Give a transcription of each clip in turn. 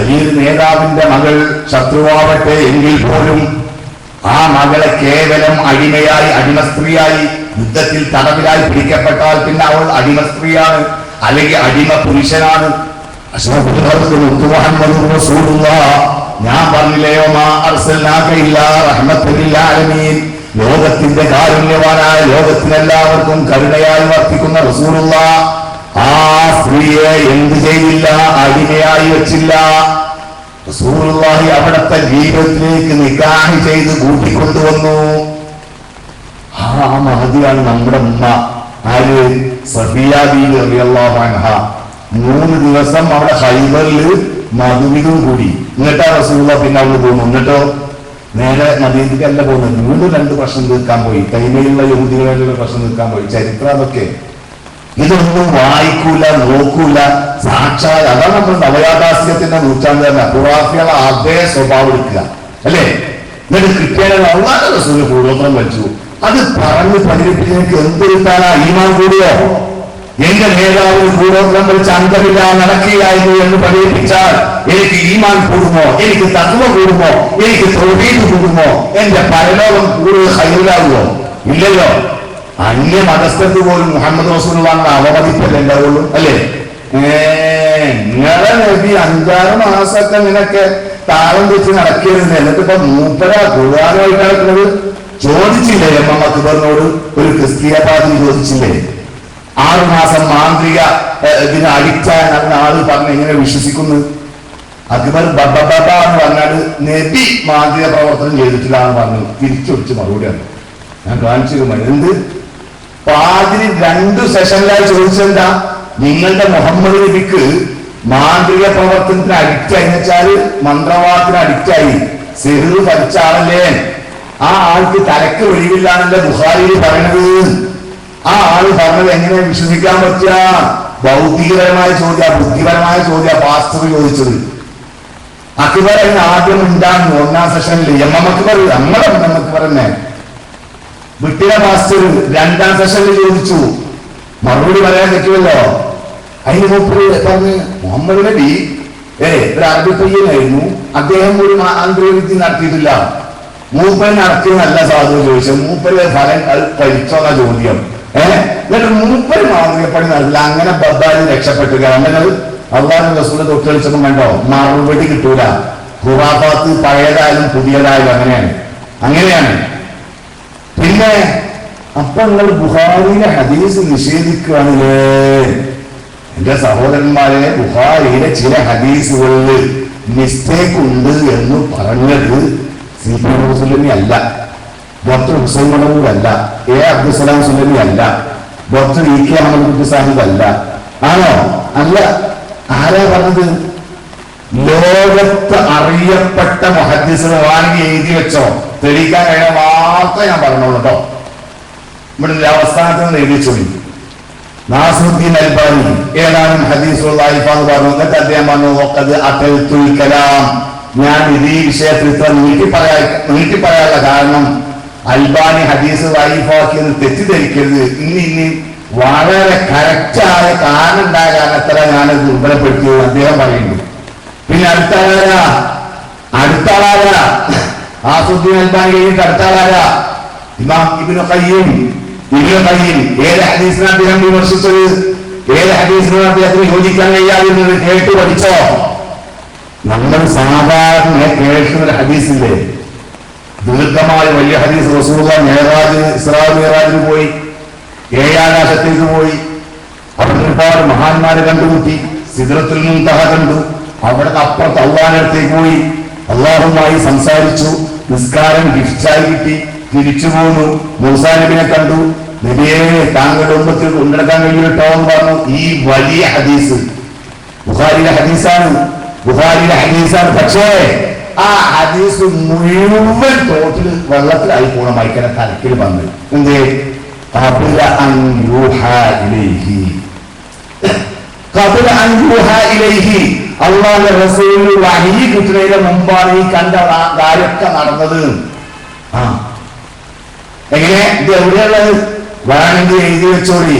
വലിയൊരു നേതാവിന്റെ മകൾ ശത്രുവാവട്ടെ എങ്കിൽ പോലും ആ മകളെ കേവലം അടിമയായി അടിമ സ്ത്രീയായി യുദ്ധത്തിൽ തടവിലായി പിടിക്കപ്പെട്ടാൽ പിന്നെ അവൾ അടിമ സ്ത്രീയാണ് അല്ലെങ്കിൽ അടിമ പുരുഷനാണ്. ഞാൻ പറഞ്ഞില്ലയോ ലോകത്തിന്റെ കാരുണ്യവാനായ ലോകത്തിനെല്ലാവർക്കും കരുണയായി വർത്തിക്കുന്ന റസൂലുള്ള. ആ സ്ത്രീയെ എന്ത് ചെയ്തില്ല? അടിമയായി വെച്ചില്ല. റസൂലുള്ളാഹി അവിടത്തെ ജീവിതത്തിലേക്ക് നിക്കാഹ് ചെയ്ത് കൂട്ടിക്കൊണ്ടുവന്നു. ആ മഹതിയാണ് നമ്മുടെ ഉമ്മ. ആര്? സഫിയ ബീവി അൻഹ. മൂന്ന് ദിവസം അവിടെ ഹൈബറിൽ മധുവിനും കൂടി. എന്നിട്ടാ റസൂള്ള പിന്നെ അവിടെ പോകുന്നു എന്നിട്ടോ? നേരെ നദീതിക്കല്ല പോകുന്നത് വീണ്ടും രണ്ട് പ്രശ്നം തീർക്കാൻ പോയി. കൈമയിലുള്ള യുവതികളുടെ പ്രശ്നം തീർക്കാൻ പോയി. ചരിത്രം അതൊക്കെ. ഇതൊന്നും വായിക്കൂല നോക്കൂല. സാക്ഷാൽ അതാണ് നമ്മൾ നവയാദാസ്യത്തിന്റെ നൂറ്റാണ്ട് തന്നെ. ഖുറാഫികളെ അതേ സ്വഭാവം എടുക്കുക. അല്ലേ? എന്നിട്ട് ക്രിസ്ത്യാനികൾ അള്ളാഹ് റസൂലിനെ കൂടോത്രം വെച്ചു അത് പറഞ്ഞ് പഠിപ്പിച്ചെനിക്ക് എന്ത് കിട്ടാനാ ഈമാൻ കൂടിയോ എന്റെ നേതാവിന് കൂടോത്രം വെച്ച് അന്തമില്ല നടക്കുകയായിരുന്നു എന്ന് പഠിപ്പിച്ചാൽ എനിക്ക് ഈമാൻ കൂടുമോ? എനിക്ക് തത്വ കൂടുമോ? എനിക്ക് തൊഴിൽ കൂടുമോ? എന്റെ പരലോകം കൂടുതൽ ഹൈലാകുമോ ഇല്ലല്ലോ. അന്യ മതസ്ഥർക്ക് പോലും മുഹമ്മദ് റസൂലുള്ള അവമതിപ്പല്ലേ ഉണ്ടാവുള്ളൂ അല്ലേ? നിങ്ങളെ നബി അഞ്ചാറ് മാസമൊക്കെ നിനക്ക് താളം വെച്ച് നടക്കരുത് എന്നിട്ട് ഇപ്പൊ മൂപ്പര കുറുവാനുമായിട്ട് നടക്കുന്നത് ചോദിച്ചില്ലേ എം എം അക്ബറിനോട്? ഒരു ക്രിസ്തീയ പാതി ചോദിച്ചില്ലേ? ആറു മാസം മാന്ത്രിക ഇതിനെ അടിച്ചാൽ ആൾ പറഞ്ഞ് എങ്ങനെ വിശ്വസിക്കുന്നു? അക്ബർ ബബബബ എന്ന് പറഞ്ഞാൽ നബി മാന്ത്രിക പ്രവർത്തനം ചെയ്തിട്ടില്ല എന്ന് പറഞ്ഞു. തിരിച്ചൊടിച്ച് മറുപടിയാണ് ഞാൻ കാണിച്ചിരുന്നു എന്ത്? പാതിരി രണ്ടു സെഷനിലായി ചോദിച്ചെന്താ? നിങ്ങളുടെ മുഹമ്മദ് നബിക്ക് മാന്ത്രിക പ്രവർത്തനത്തിന് അഡിക്റ്റ് ആയി വെച്ചാൽ മന്ത്രവാദത്തിന് അഡിക്റ്റ് ആയി. സെഹു പഠിച്ച ആളല്ലേ ആ ആൾക്ക് തലക്ക് വെളിവില്ലാന്നല്ലേ ബുഹാരി പറയണത്. ആ ആൾ പറഞ്ഞത് എങ്ങനെ വിശ്വസിക്കാൻ പറ്റുക? ഭൗതികപരമായ ചോദ്യ ബുദ്ധിപരമായ ചോദ്യ പാസ്റ്റർ ചോദിച്ചത്. അക്ബർ അതിന് ആദ്യം ഉണ്ടാകുന്നു ഒന്നാം സെഷനിൽ എം എം അക്ബർ നമ്മളെ എം എം അക്ബർ തന്നെ വിട്ടിയ മാസ്റ്റർ രണ്ടാം സെഷനിൽ ചോദിച്ചു. മറുപടി പറയാൻ പറ്റുമല്ലോ? അതിന് മുപ്പത് പറഞ്ഞ് മുഹമ്മദ് നബി ഏ ഒരു അറബി പയ്യനായിരുന്നു. അദ്ദേഹം ഒരു ആന്തരികവിദ്യ നടത്തിയിട്ടില്ല. മൂപ്പൻ നടത്തിയ നല്ല സാധു ചോദിച്ചത് മൂപ്പര് ഫലം കഴിച്ചോന്ന ചോദ്യം. ഏഹ് എന്നിട്ട് മൂപ്പര് മാതൃകപ്പണി നടത്തില്ല. അങ്ങനെ ബദ്ദാരി രക്ഷപ്പെട്ടു. അങ്ങനെ അള്ളാഹു റസൂലെ തൊട്ടളിച്ചൊന്നും വേണ്ടോ മറുപടി കിട്ടൂല. ഖുറാഫാത്ത് പഴയതായാലും പുതിയതായാലും അങ്ങനെയാണ്. അങ്ങനെയാണ്. പിന്നെ അപ്പൊ നിങ്ങൾ ബുഹാരിയിലെ ഹദീസ് നിഷേധിക്കുകയാണല്ലേ? എന്റെ സഹോദരന്മാരെ ബുഹാരിയിലെ ചില ഹദീസുകളിൽ മിസ്റ്റേക്ക് ഉണ്ട് എന്ന് പറഞ്ഞത് സി പി മുസ്ലിമി അല്ല ഡോക്ടർ ഹുസൈൻ അല്ല എ അബ്ദുസലാം സുലമി അല്ല ഡോക്ടർ ഇ കെ അഹമ്മദ് കുട്ടി സാഹിബ് അല്ല. ആണോ? അല്ല. ആരാ പറഞ്ഞത്? ലോകത്ത് അറിയപ്പെട്ട വാങ്ങി എഴുതി വെച്ചോ? തെളിയിക്കാൻ കഴിയുന്ന മാത്രമേ ഞാൻ പറഞ്ഞോളൂ കേട്ടോ. ഇവിടെ ഒരു അവസ്ഥാനത്ത് നിന്ന് എഴുതി വെച്ചോളി. നാസുദ്ദീൻ അൽബാനി ഏതാനും ഹദീസുള്ള എന്ന് പറഞ്ഞു. എന്നിട്ട് അദ്ദേഹം പറഞ്ഞു നോക്കത് അഖൽതുൽ കലാം. ഞാൻ ഇത് ഈ വിഷയത്തിൽ ഇത്ര നീട്ടി പറയാ നീട്ടി പറയാനുള്ള കാരണം അൽബാനി ഹദീസ് വൈഫാക്കിയത് തെറ്റിദ്ധരിക്കരുത്. ഇനി ഇനി വളരെ കറക്റ്റായ കാരണം ഉണ്ടായ കാരണത്തര ഞാനത് ദുർബലപ്പെടുത്തിയത് അദ്ദേഹം പറയുന്നു. പിന്നെ അടുത്ത ആളാരാ അടുത്ത ആളാരാ ആസുദ്ദീൻ അൽബാനി കഴിഞ്ഞിട്ട് അടുത്ത ആളാരാ? ഇമാം ഇബ്നു ഖയ്യിം. ഇബ്നു ഖയ്യിം. ഏത് ഹദീസിനെ അദ്ദേഹം വിമർശിച്ചത്? ഏത് ഹദീസിനോട് അദ്ദേഹത്തിന് യോജിക്കാൻ കഴിയാതിരുന്നത്? കേട്ട് പഠിച്ചോ? നമ്മൾ സാധാരണ കേൾക്കുന്ന ഒരു ഹദീസില്ലേ? ദീർഘമായ വലിയ ഹദീസ് റസൂല മേറാജ് ഇസ്രാ മേറാജിന് പോയി ഏഴാകാശത്തേക്ക് പോയി. അവിടെ ഒരുപാട് മഹാന്മാരെ കണ്ടുമുട്ടി സിദ്രത്തിൽ മുന്തഹ കണ്ടു. അവിടെ അപ്പുറത്ത് അള്ളാഹിനടുത്തേക്ക് പോയി. അള്ളാഹുമായി സംസാരിച്ചു. നിസ്കാരം ഗിഫ്റ്റായി കിട്ടി തിരിച്ചു പോന്നു. മൂസാനബിനെ കണ്ടു. നബിയെ താങ്കളുടെ ഉമ്മത്തിൽ കൊണ്ടെടുക്കാൻ കഴിയുമോ എന്ന് പറഞ്ഞു. ഈ വലിയ ഹദീസ്. ബുഹാരിയുടെ ഹദീസാണ്. ബുഹാരിയുടെ ഹദീസാണ്. പക്ഷേ ആ ഹദീസ് മുഴുവൻ തോട്ടിൽ വെള്ളത്തിലായി പോണം മൈക്കനെ തലക്കിൽ വന്ന്. എന്ത്? കപില അള്ളാന്റെ റസൂലിന് വഹീ കിട്ടുന്നതിന് മുമ്പാണ് ഈ കണ്ട കാര്യമൊക്കെ നടന്നത്. ആ. എങ്ങനെ? ഇത് എവിടെയുള്ളത്? വേണമെങ്കിൽ എഴുതി വെച്ചോളി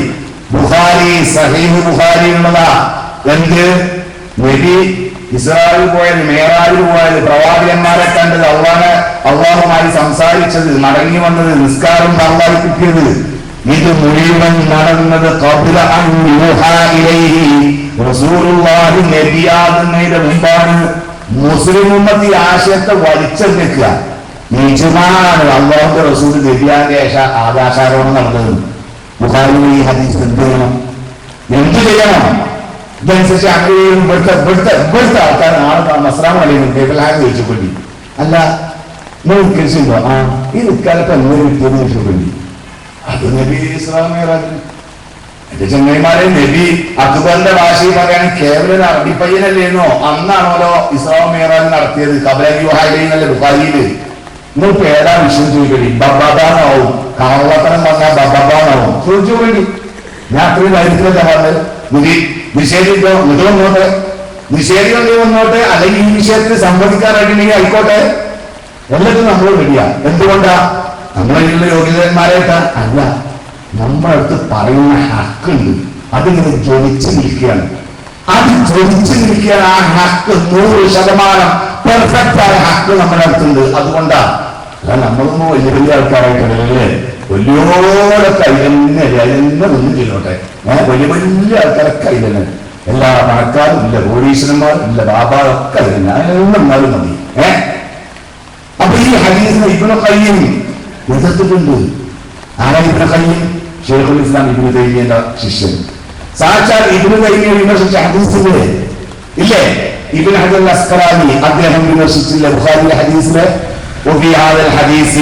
ബുഹാരി സഹീബ് ബുഹാരി ഉള്ളതാ. എന്ത്? നബി ഇസ്രായേലിൽ പോയത് മേറാലിൽ പോയത് പ്രവാചകന്മാരെ കണ്ടത് അള്ളാഹെ അള്ളാഹുമായി സംസാരിച്ചത് മടങ്ങി വന്നത് നിസ്കാരം നന്നായി ഇത് മുഴുവൻ നടന്നത് നബിയാകുന്നതിന്റെ മുമ്പാണ് മുസ്ലിം ഉമ്മത്ത് ആശയത്തെ വലിച്ചെടുക്കുക. നിജമാണ് അള്ളാഹുന്റെ റസൂൽ നബിയാന്റെ ആകാശാരോഹണം നടന്നത്. ബുഖാരിയിൽ ഈ ഹദീസ് എന്ത് ചെയ്യണം? എന്ത് ചെയ്യണം? ഇതനുസരിച്ച് അങ്ങനെയും ഇവിടുത്തെ ഇവിടുത്തെ ഇവിടുത്തെ ആൾക്കാർ നാളെ മസ്ലാം അലൈക്കും കേബിളാൻ ചോദിച്ചുകൊണ്ടി അല്ല നിങ്ങൾ കഴിച്ചിട്ടുണ്ടോ ആ ഈ ഇക്കാലത്ത് എങ്ങനെ കിട്ടിയെന്ന് ചോദിച്ചുകൊണ്ടി. അത് നബി ഇസ്ലാമിയറാജ് എന്റെ നബി അക്ബറിന്റെ ഭാഷയിൽ പറയാൻ കേവലം അറബി പയ്യനല്ലേന്നോ? അന്നാണല്ലോ ഇസ്ലാം മേറാൻ നടത്തിയത്. കബലയുഹായിലെ ബുഖാരിയിൽ നിങ്ങൾക്ക് ഏതാ വിഷയം ചോദിക്കടി? ബബ്ബാനാവും കമളത്തനം പറഞ്ഞാൽ ബബ്ബാനാവും ചോദിച്ചു വേണ്ടി. ഞാൻ അത്രയും കാര്യത്തിലല്ല പറഞ്ഞത്? നിഷേധിക്കോ വന്നോട്ടെ. വന്നോട്ടെ? അല്ലെങ്കിൽ ഈ വിഷയത്തിൽ സംവദിക്കാനായിട്ടുണ്ടെങ്കിൽ ആയിക്കോട്ടെ. എന്നിട്ട് നമ്മൾ റെഡിയാ. എന്തുകൊണ്ടാ? നമ്മളെ യോഗ്യതന്മാരായിട്ടാ. അല്ല. നമ്മളടുത്ത് പറയുന്ന ഹക്കുണ്ട്. അതിങ്ങനെ ജ്വലിച്ച് നിൽക്കുകയാണ്. അത് ജ്വലിച്ച് നിൽക്കുകയാണ് ആ ഹക്ക്. നൂറ് ശതമാനം പെർഫെക്റ്റ് ആയ ഹക്ക് നമ്മുടെ അടുത്തുണ്ട്. അതുകൊണ്ടാ അല്ല നമ്മളൊന്നും വലിയ വലിയ ആൾക്കാരായിട്ടല്ലേ വലിയോടെ കൈ തന്നെ എന്നെ ഒന്നും ചെയ്തോട്ടെ ഏഹ് വലിയ വലിയ ആൾക്കാരെ കൈ തന്നെ. എല്ലാ പണക്കാരും ഇല്ല കോടീശ്വരന്മാരും ഇല്ല ബാബാ തന്നെ അതെല്ലാം എന്നാലും മതി. ഏഹ് അപ്പൊ ഈ ഹദീസിനെ ഇബ്നു കയ്യും എതിർത്തിട്ടുണ്ട്. ആരാ ഇവിടെ ഖയ്യിം? ഷെയ്ഖുൽ ഇസ്ലാം ഇബ്നു തൈമിയുടെ ശിഷ്യൻ സാക്ഷാൽ ഇബ്നു തൈമിയെ വിമർശിച്ച ഹദീസിലെ ഇല്ലേ ഇബ്നു ഹജർ അസ്കലാനി അദ്ദേഹം വിമർശിച്ചില്ല ബുഖാരിയിലെ ഹദീസിലെ وفي هذا الحديث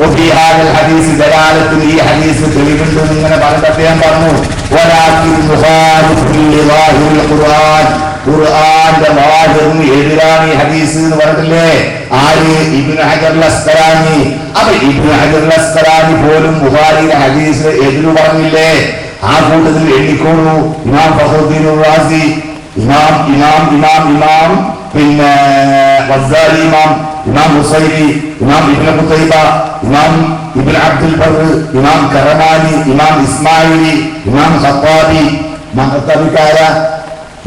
وفي هذا الحديث دلالة ഈ ഹദീസ് തെളിവുണ്ട് എന്ന് ഇങ്ങനെ പറഞ്ഞിട്ട് അദ്ദേഹം പറഞ്ഞു ولكن مخالف لظاهر القرآن ഖുർആന്റെ വാഹിറിന് എതിരാണ് ഈ ഹദീസ് എന്ന് പറഞ്ഞിട്ടില്ലേ? ആര്? ഇബ്നു ഹജർ അസ്കലാനി. അപ്പൊ ഇബ്നു ഹജർ അസ്കലാനി പോലും ബുഹാരിയുടെ ഹദീസ് എതിരു പറഞ്ഞില്ലേ? ആ കൂട്ടത്തിൽ എണ്ണിക്കോളൂ. ഇമാം ഫഖറുദ്ദീൻ റാസി ഇമാം ഇമാം ഇമാം ഇമാം പിന്നെ വസ്സാലി ഇമാം ഇമാം ഹുസൈരി ഇമാം ഇബ്നു ഖുതൈബ ഇമാം ഇബ്നു അബ്ദുൽ ബർ ഇമാം കറമാനി ഇമാം ഇസ്മായിലി ഇമാം ഖത്താബി. ഇമാം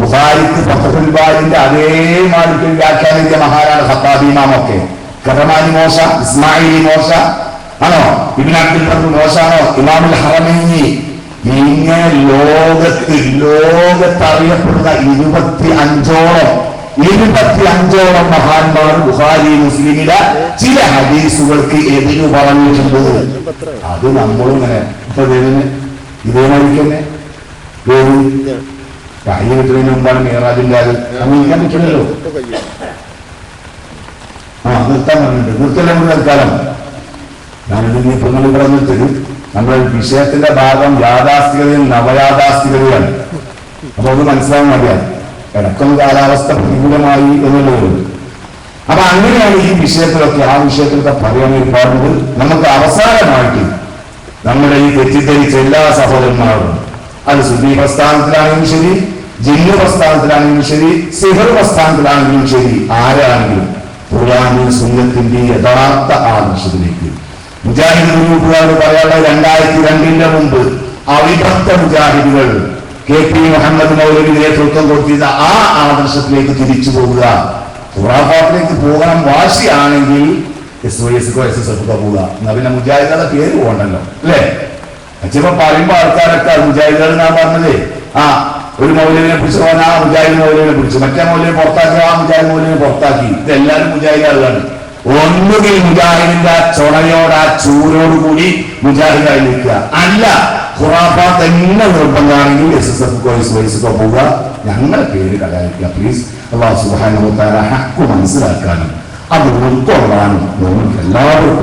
ഖത്താബിക്കാര ബുഖാരിക്ക് ഫത്തുൽ ബാരിന്റെ അതേ മാലിക്കിൽ വ്യാഖ്യാനിച്ച മഹാനാണ് ഖത്താബി ഇമാമൊക്കെ കറമാനി മോശ ഇസ്മായിലി മോശ ആണോ? ഇബ്നു അബ്ദുൽ മോശാണോ? ഇമാമുൽ ഹറമൈനി. ഇങ്ങനെ ലോകത്ത് ലോകത്ത് അറിയപ്പെടുന്ന ഇരുപത്തി അഞ്ചോളം ഇരുപത്തി അഞ്ചോളം മഹാന്മാർ ബുഹാരി മുസ്ലിമില ചില ഹദീസുകൾക്ക് എതിര് പറഞ്ഞിട്ടുണ്ട്. അത് നമ്മളിങ്ങനെ ഇപ്പൊ ഇതേമാതിരി തന്നെ. കിട്ടുന്നതിന് മുമ്പാണ് മീറാജിന്റെ അത് അംഗീകരിക്കാൻ പറ്റില്ലല്ലോ ആ നിർത്താൻ പറഞ്ഞിട്ട് നിർത്തല്ലേ നമ്മൾ തൽക്കാലം? ഞാനിത് ഇപ്പൊ നിങ്ങൾ ഇവിടെ നിർത്തരും നമ്മുടെ വിഷയത്തിന്റെ ഭാഗം യാഥാസ്ഥികതയും നവയാഥാസ്ഥികതയാണ് അപ്പൊ അത് മനസ്സിലാവാൻ മതിയാണ് ഇടക്കൊന്ന് കാലാവസ്ഥ പ്രതികൂലമായി എന്നുള്ളത്. അപ്പൊ അങ്ങനെയാണ് ഈ വിഷയത്തിലൊക്കെ ആ വിഷയത്തിലൊക്കെ പറയാൻ പാടുന്നത് നമുക്ക് അവസാനമായിട്ട് നമ്മുടെ ഈ തെറ്റിദ്ധരിച്ച എല്ലാ സഹോദരന്മാരും അത് സുന്നി പ്രസ്ഥാനത്തിലാണെങ്കിലും ശരി ജിന്നു പ്രസ്ഥാനത്തിലാണെങ്കിലും ശരി സിഹർ പ്രസ്ഥാനത്തിലാണെങ്കിലും ശരി. ആരാണെങ്കിലും ഖുർആാനിൽ സുന്നത്തിന്റെ യഥാർത്ഥ ആദർശത്തിലേക്ക്. മുജാഹിദ് പറയാനുള്ള രണ്ടായിരത്തി രണ്ടിന്റെ മുമ്പ് അവിഭക്ത മുജാഹിദുകൾ കെ പി മുഹമ്മദ് മൗലവി നേതൃത്വം കൊടുത്തിരുന്ന ആ ആദർശത്തിലേക്ക് തിരിച്ചു പോകുക ഖുറാഫാത്തിലേക്ക് പോകണം. വാശിയാണെങ്കിൽ S Y S S S F പോവുക. എന്നാ പിന്നെ മുജാഹിദുകളുടെ പേര് പോകണ്ടല്ലോ അല്ലേ? ചിലപ്പോ പറയുമ്പോ ആൾക്കാരൊക്കെ മുജാഹിദുകൾ എന്നാ പറഞ്ഞത്. ആ ഒരു മൗലിനെ പിടിച്ചു പോകാൻ ആ മുജാഹിദ് മൗലിനെ പിടിച്ച് മറ്റേ മൗലിനെ പുറത്താക്കി ആ മുജാഹിദ് മൗലിനെ പുറത്താക്കി. ഇതെല്ലാരും മുജാഹിദുകളാണ് ഒന്നുകിൽ മുജാഹിദിന്റെ ആ ചുണയോട് ആ ചൂരോട് കൂടി മുജാഹിദായി നിൽക്കുക. അല്ല ഖുറാഫാത്ത് തന്നെ നിർബന്ധമാണെങ്കിൽ എസ് എസ് എഫ് കോഴ്സ് വൈസൊക്കെ പോവുക. ഞങ്ങളെ പേര് കളയാതിരിക്കുക പ്ലീസ് അള്ളാഹു സുബാന ഹക്കു മനസ്സിലാക്കാനും അത് ഉൾക്കൊള്ളാനും എല്ലാവർക്കും